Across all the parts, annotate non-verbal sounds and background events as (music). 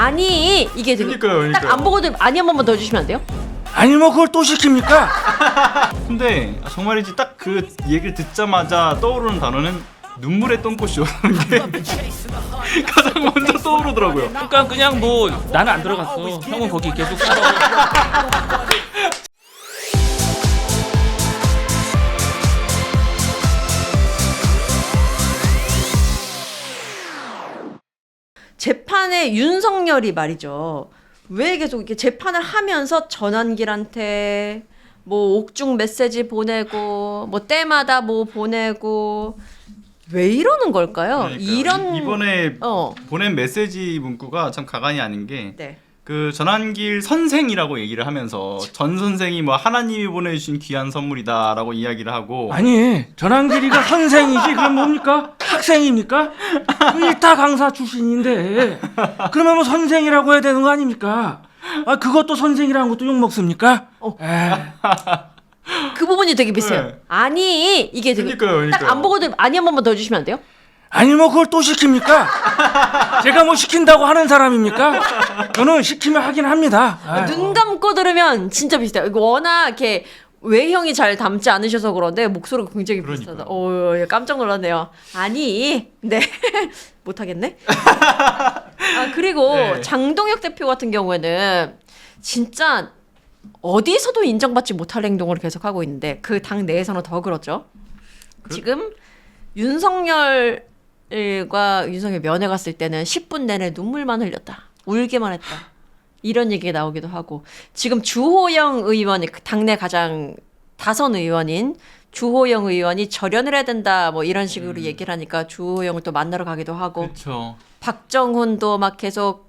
아니 이게 되게 그러니까요. 안 보고도 아니 한 번만 더 해주시면 안 돼요? 아니 뭐 그걸 또 시킵니까? (laughs) 근데 정말이지 딱 그 얘기를 듣자마자 떠오르는 단어는 눈물의 똥꼬쇼라는 게 (laughs) 가장 먼저 떠오르더라고요. 그러니까 그냥 뭐 나는 안 들어갔어. 형은 거기 계속 살아. (laughs) 재판에 윤석열이 말이죠. 왜 계속 이렇게 재판을 하면서 전환길한테 뭐 옥중 메시지 보내고 뭐 때마다 뭐 보내고 왜 이러는 걸까요? 그러니까요. 이런 이- 이번에 어. 보낸 메시지 문구가 참 가관이 아닌 게 네. 그 전환길 선생이라고 얘기를 하면서 전 선생이 뭐 하나님이 보내주신 귀한 선물이다라고 이야기를 하고 아니 전환길이가 선생이지 그럼 뭡니까? 학생입니까? 그 일타 강사 출신인데 그러면 뭐 선생이라고 해야 되는 거 아닙니까? 아 그것도 선생이라는 것도 욕 먹습니까? 어. 에이, (laughs) 그 부분이 되게 비슷해요. 네. 아니 이게 되게 그러니까요, 딱 그러니까요. 안 보고도 아니 한 번만 더 해주시면 안 돼요? 아니 뭐 그걸 또 시킵니까? 제가 뭐 시킨다고 하는 사람입니까? 저는 시키면 하긴 합니다. 아이. 눈 감고 들으면 진짜 비슷해요. 이거 워낙 이렇게 외형이 잘 담지 않으셔서 그런데 목소리가 굉장히 비슷하다. 어, 예, 깜짝 놀랐네요. 아니, 네. (laughs) 못하겠네. 아, 그리고 (laughs) 네. 장동혁 대표 같은 경우에는 진짜 어디서도 인정받지 못할 행동을 계속 하고 있는데 그 당 내에서는 더 그렇죠. 지금 윤석열과 윤석열 면회 갔을 때는 10분 내내 눈물만 흘렸다. 울게만 했다. 이런 얘기가 나오기도 하고 지금 주호영 의원이 그 당내 가장 다선 의원인 주호영 의원이 절연을 해야 된다 뭐 이런 식으로 얘기를 하니까 주호영을 또 만나러 가기도 하고 그렇죠. 박정훈도 막 계속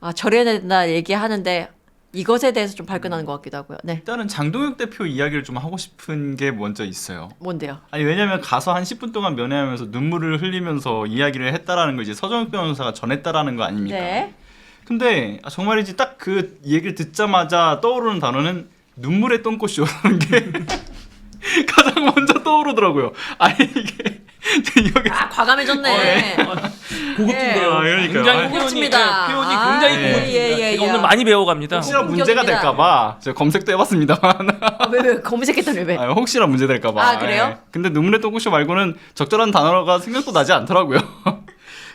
아, 절연해야 된다 얘기하는데 이것에 대해서 좀 발끈하는 것 같기도 하고요. 네, 일단은 장동혁 대표 이야기를 좀 하고 싶은 게 먼저 있어요. 뭔데요? 아니 왜냐면 가서 한 10분 동안 면회하면서 눈물을 흘리면서 이야기를 했다라는 걸 이제 서정욱 변호사가 전했다라는 거 아닙니까? 네. 근데 아, 정말이지 딱 그 얘기를 듣자마자 떠오르는 단어는 눈물의 똥꼬쇼라는 게 (laughs) 가장 먼저 떠오르더라고요. 아니 이게 (laughs) 여기 아 과감해졌네. (laughs) 고급진데요. 아, 그러니까요. 굉장히 아, 표현이, 고급집니다. 예, 표현이 아, 굉장히 예, 고급집니다. 예, 예, 제가 예. 오늘 많이 배워갑니다. 혹시나 어, 문제가 공격입니다. 될까봐 제가 검색도 해봤습니다만 아, 왜, 왜 검색했더니 왜? 아, 혹시나 문제 될까봐. 아, 그래요? 예. 근데 눈물의 똥꼬쇼 말고는 적절한 단어가 생각도 나지 않더라고요.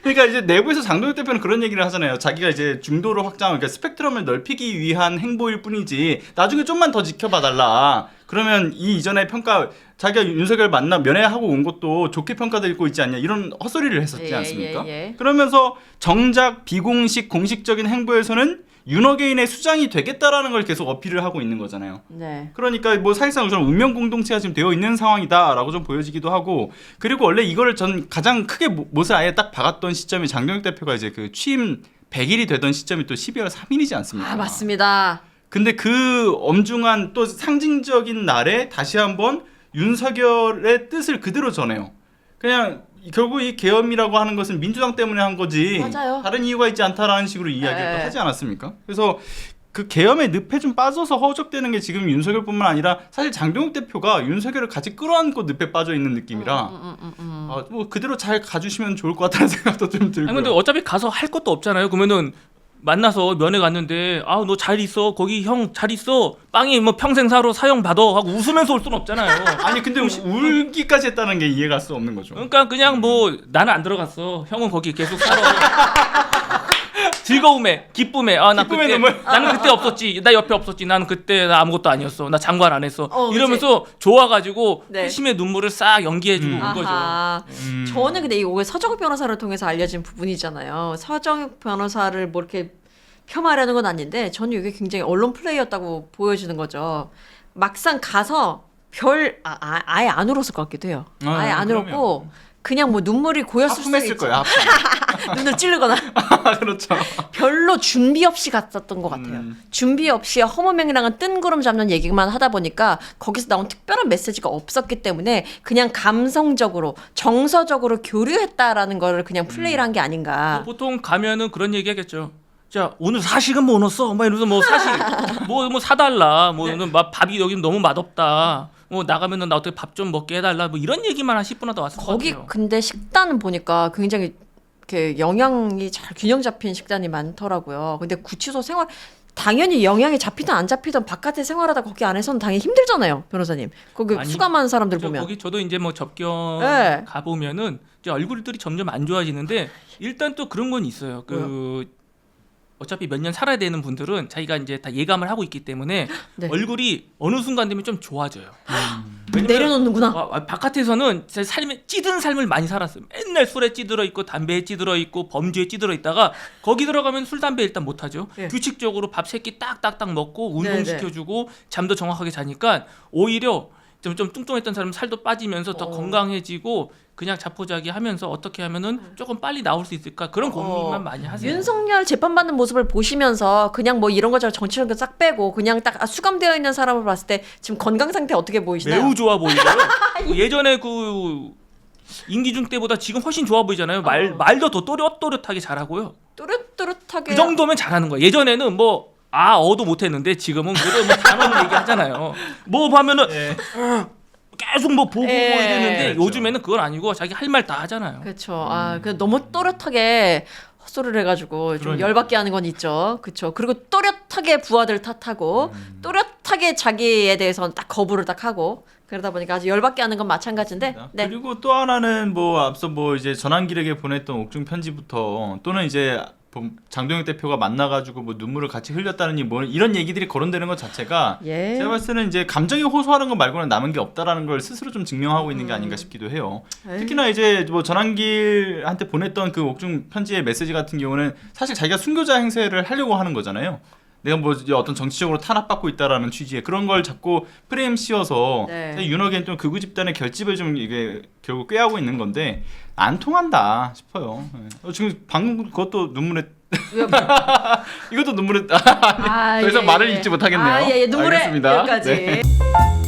그러니까 이제 내부에서 장동혁 대표는 그런 얘기를 하잖아요. 자기가 이제 중도를 확장, 그러니까 스펙트럼을 넓히기 위한 행보일 뿐이지 나중에 좀만 더 지켜봐 달라. 그러면 이 이전의 평가 자기가 윤석열 만나 면회하고 온 것도 좋게 평가되고 있지 않냐 이런 헛소리를 했었지 예, 않습니까? 예, 예. 그러면서 정작 비공식 공식적인 행보에서는 윤어게인의 수장이 되겠다라는 걸 계속 어필을 하고 있는 거잖아요. 네. 그러니까 뭐 사실상 좀 운명 공동체가 지금 되어 있는 상황이다라고 좀 보여지기도 하고 그리고 원래 이거를 전 가장 크게 모- 못을 아예 딱 박았던 시점이 장동혁 대표가 이제 그 취임 100일이 되던 시점이 또 12월 3일이지 않습니까? 아 맞습니다. 근데 그 엄중한 또 상징적인 날에 다시 한번 윤석열의 뜻을 그대로 전해요. 그냥 결국 이 계엄이라고 하는 것은 민주당 때문에 한 거지 맞아요. 다른 이유가 있지 않다라는 식으로 이야기를 또 네. 하지 않았습니까? 그래서 그 계엄의 늪에 좀 빠져서 허우적대는 게 지금 윤석열뿐만 아니라 사실 장동욱 대표가 윤석열을 같이 끌어안고 늪에 빠져 있는 느낌이라 음, 음, 음. 아, 뭐 그대로 잘 가주시면 좋을 것 같다는 (laughs) 생각도 좀 들고요. 아니 근데 어차피 가서 할 것도 없잖아요. 그러면은 만나서 면회 갔는데 아 너 잘 있어 거기 형 잘 있어 빵이 뭐 평생 사로 사형 받아 하고 웃으면서 올 수는 없잖아요. (laughs) 아니 근데 울기까지 했다는 게 이해가 수 없는 거죠. 그러니까 그냥 뭐 나는 안 들어갔어 형은 거기 계속 살아. (laughs) 즐거움에 기쁨에 아나 기쁨의 그때 눈물. (laughs) 나는 그때 없었지 나 옆에 없었지 나는 그때 나 아무것도 아니었어 나 장관 안 했어 어, 그치. 이러면서 좋아가지고 네. 회심의 눈물을 싹 연기해주고 음. 온 거죠. 아하. 음. 저는 근데 이거 서정욱 변호사를 통해서 알려진 부분이잖아요. 서정욱 변호사를 뭐 이렇게 폄하하려는 건 아닌데 저는 이게 굉장히 언론 플레이였다고 보여지는 거죠. 막상 가서 별 아, 아, 아예 안 울었을 것 같기도 해요. 아, 아예 안 그럼요. 울었고 그냥 뭐 눈물이 고였을 수도 하품했을 있지. 거예요. 하품. (laughs) 눈을 찌르거나 (laughs) 그렇죠. 별로 준비 없이 갔었던 것 같아요. 음. 준비 없이 허무맹랑한 뜬구름 잡는 얘기만 하다 보니까 거기서 나온 특별한 메시지가 없었기 때문에 그냥 감성적으로 정서적으로 교류했다라는 거를 그냥 플레이를 한 게 아닌가. 보통 가면은 그런 얘기 하겠죠. 자 오늘 사식은 뭐 넣었어? 막 이러면서 뭐 사실 (laughs) 뭐뭐 사달라 뭐 오늘 막 밥이 여기 너무 맛없다 뭐 나가면은 나 어떻게 밥 좀 먹게 해달라 뭐 이런 얘기만 한 10분 하다 왔을 것 거기 같아요. 근데 식단 보니까 굉장히 이렇게 영양이 잘 균형 잡힌 식단이 많더라고요. 근데 구치소 생활 당연히 영양이 잡히든 안 잡히든 바깥에 생활하다 거기 안에서는 당연히 힘들잖아요, 변호사님. 거기 아니, 수감한 사람들 저 보면. 거기 저도 이제 뭐 접견 네. 가 보면은 이제 얼굴들이 점점 안 좋아지는데 일단 또 그런 건 있어요. 그 어차피 몇 년 살아야 되는 분들은 자기가 이제 다 예감을 하고 있기 때문에 네. 얼굴이 어느 순간 되면 좀 좋아져요. 왜냐면 내려놓는구나. 아, 아, 바깥에서는 제 삶에 찌든 삶을 많이 살았어요. 맨날 술에 찌들어 있고 담배에 찌들어 있고 범죄에 찌들어 있다가 거기 들어가면 술 담배 일단 못 하죠. 예. 규칙적으로 밥 세 끼 딱딱딱 먹고 운동 네 네. 시켜주고 잠도 정확하게 자니까 오히려 좀, 좀 뚱뚱했던 사람 살도 빠지면서 더 어. 건강해지고 그냥 자포자기 하면서 어떻게 하면은 조금 빨리 나올 수 있을까 그런 고민만 어. 많이 하세요. 윤석열 재판받는 모습을 보시면서 그냥 뭐 이런 정치적인 거싹 빼고 그냥 딱 아, 수감되어 있는 사람을 봤을 때 지금 건강 상태 어떻게 보이시나요? 매우 좋아 보이고요. (laughs) 그 예전에 그 임기중 때보다 지금 훨씬 좋아 보이잖아요. 말 어. 말도 더 또렷또렷하게 잘하고요. 또렷또렷하게 그 정도면 잘하는 거예요. 예전에는 뭐 아 어도 못했는데 지금은 그래도 뭐 단어는 얘기하잖아요. 뭐 하면은 예. 계속 뭐 보고 예. 이랬는데 그렇죠. 요즘에는 그건 아니고 자기 할 말 다 하잖아요. 그렇죠. 아, 그 너무 또렷하게 헛소리를 해가지고 좀 그러니까. 열받게 하는 건 있죠. 그렇죠. 그리고 또렷하게 부하들 탓하고 음. 또렷하게 자기에 대해서는 딱 거부를 딱 하고 그러다 보니까 아주 열받게 하는 건 마찬가지인데. 네. 그리고 또 하나는 뭐 앞서 뭐 이제 전환기력에 보냈던 옥중 편지부터 또는 이제 뭐 장동혁 대표가 만나가지고 뭐 눈물을 같이 흘렸다느니 뭐 이런 얘기들이 거론되는 것 자체가 예. 제가 봤을 때는 이제 감정이 호소하는 것 말고는 남은 게 없다라는 걸 스스로 좀 증명하고 있는 게 음. 아닌가 싶기도 해요. 에이. 특히나 이제 뭐 전환길한테 보냈던 그 옥중 편지의 메시지 같은 경우는 사실 자기가 순교자 행세를 하려고 하는 거잖아요. 내가 뭐 이제 어떤 정치적으로 탄압받고 있다라는 취지의 그런 걸 자꾸 프레임 씌워서 네. 윤석열 좀 극우 집단의 결집을 좀 이게 결국 꾀하고 있는 건데 안 통한다 싶어요. 예. 어, 지금 방금 그것도 눈물에 (laughs) 이것도 눈물에 (laughs) 아, 더 이상 예, 말을 예. 잊지 못하겠네요. 아, 예, 예. 눈물에 알겠습니다. 여기까지. 네. (laughs)